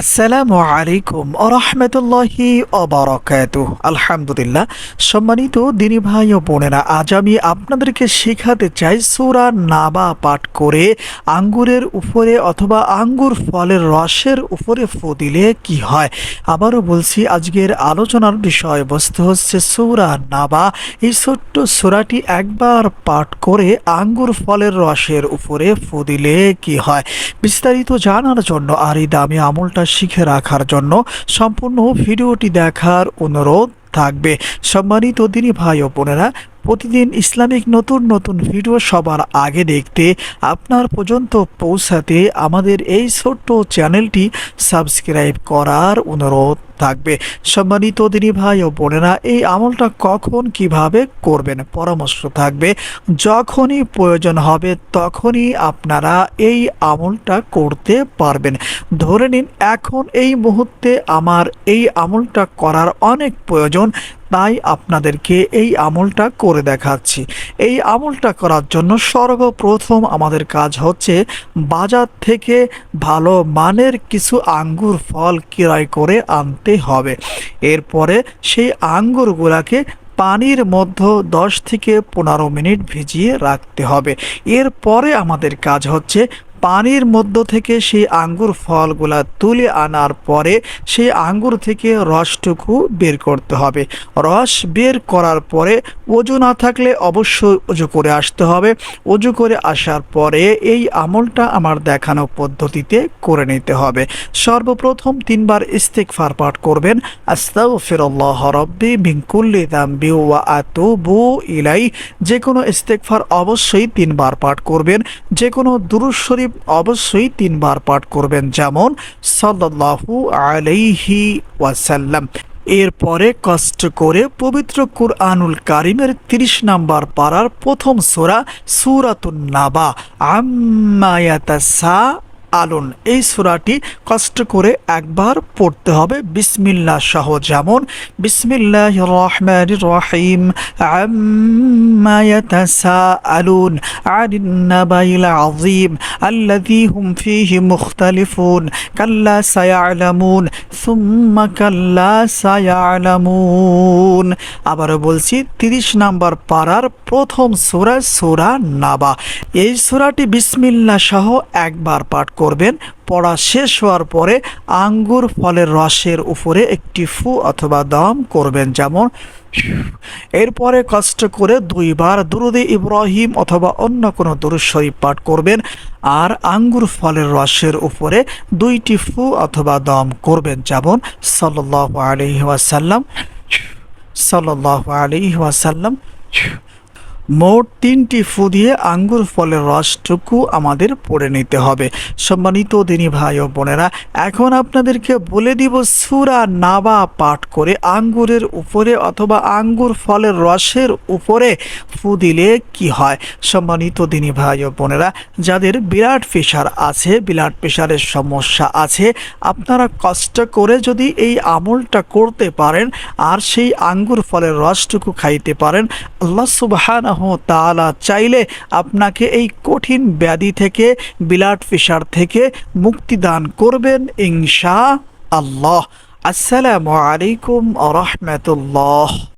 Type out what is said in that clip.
আসসালামু আলাইকুম আরহামতুল্লাহি অবরকাত আলহামদুলিল্লাহ। সম্মানিত দিনী ভাই ও বোনেরা, আজ আমি আপনাদেরকে শেখাতে চাই সুরা নাবা পাঠ করে আঙ্গুরের উপরে অথবা আঙ্গুর ফলের রসের উপরে ফু দিলে কি হয়। আবারও বলছি, আজকের আলোচনার বিষয়বস্তু হচ্ছে সুরা নাবা। এই ছোট্ট সুরাটি একবার পাঠ করে আঙ্গুর ফলের রসের উপরে ফু দিলে কি হয়। বিস্তারিত জানার জন্য আর এই দামি আমলটা শিখে রাখার জন্য সম্পূর্ণ ভিডিওটি দেখার অনুরোধ। থাকবে। সম্মানিত দিনী ভাই ও বোনেরা, প্রতিদিন ইসলামিক নতুন নতুন ভিডিও সবার আগে দেখতে আপনার পর্যন্ত পৌঁছাতে আমাদের এই ছোট্ট চ্যানেলটি সাবস্ক্রাইব করার অনুরোধ থাকবে। সম্মানিত দিনী ভাই ও বোনেরা, এই আমলটা কখন কীভাবে করবেন পরামর্শ থাকবে। যখনই প্রয়োজন হবে তখনই আপনারা এই আমলটা করতে পারবেন। ধরে নিন, এখন এই মুহূর্তে আমার এই আমলটা করার অনেক প্রয়োজন। তাই আপনাদেরকে এই আমলটা করে দেখাচ্ছি। এই আমলটা করার জন্য সর্বপ্রথম আমাদের কাজ হচ্ছে বাজার থেকে ভালো মানের কিছু আঙ্গুর ফল ক্রয় করে আনতে হবে। এরপরে সেই আঙ্গুরগুলাকে পানির মধ্যে দশ থেকে পনেরো মিনিট ভিজিয়ে রাখতে হবে। এরপরে আমাদের কাজ হচ্ছে পানির মধ্য থেকে সেই আঙ্গুর ফলগুলা তুলে আনার পরে সেই আঙ্গুর থেকে রসটুকু বের করতে হবে। রস বের করার পরে ওজু না থাকলে অবশ্যই উজু করে আসতে হবে। উজু করে আসার পরে এই আমলটা আমার দেখানো পদ্ধতিতে করে নিতে হবে। সর্বপ্রথম তিনবার ইস্তেকফার পাঠ করবেন। ইলাই যে কোনো ইস্তেকফার অবশ্যই তিনবার পাঠ করবেন। যে কোনো শরীফ অবশ্যই তিনবার পাঠ করবেন যেমন সাল্লাহু আলাইহি ওয়াসাল্লাম। এরপরে কষ্ট করে পবিত্র কুরআনুল কারিমের তিরিশ নাম্বার পাড়ার প্রথম সোরা সুরাতুন্নাবা আম্মায়াতা আম্মায়াতাসা আলুন। এই সুরাটি কষ্ট করে একবার পড়তে হবে। বিসমিল্লাহ সহ যেমন বিসমিল্লাহ রহমান রহিম আলুন আযীম, আল্লাযী হুম ফীহি মুখতালিফুন, কাল্লা সায়ালামুন, সুম্মা কাল্লা সায়ালামুন। আবারও বলছি, তিরিশ নাম্বার পাড়ার প্রথম সূরা সূরা নাবা। এই সূরাটি বিসমিল্লাহ সহ একবার পাঠ করবেন। পড়া শেষ হওয়ার পরে আঙ্গুর ফলের রসের উপরে একটি ফু অথবা দম করবেন যেমন, এরপরে কষ্ট করে দুইবার দুরুদে ইব্রাহিম অথবা অন্য কোনো দুরুদ শরীফ পাঠ করবেন আর আঙ্গুর ফলের রসের উপরে দুইটি ফু অথবা দম করবেন যেমন সাল্লাহ আলহি ওয়াসাল্লাম সাল্লাহ আলহি ওয়াসাল্লাম মোট তিনটি ফু দিয়ে আঙ্গুর ফলের রসটুকু আমাদের পড়ে নিতে হবে। সম্মানিত দিনী ভাই ও বোনেরা, এখন আপনাদেরকে বলে দিব সুরা নাবা পাঠ করে আঙ্গুরের উপরে অথবা আঙ্গুর ফলের রসের উপরে ফু দিলে কি হয়। সম্মানিত দিনী ভাই ও বোনেরা, যাদের বিরাট প্রেশার আছে, বিরাট প্রেশারের সমস্যা আছে, আপনারা কষ্ট করে যদি এই আমলটা করতে পারেন আর সেই আঙ্গুর ফলের রসটুকু খাইতে পারেন, আল্লাহ সুবাহান তাআলা চাইলে আপনাকে এই কঠিন ব্যাধি থেকে, বিলাট ফিসার থেকে মুক্তি দান করবেন ইনশা আল্লাহ। আসসালামু আলাইকুম আ রহমতুল্লাহ।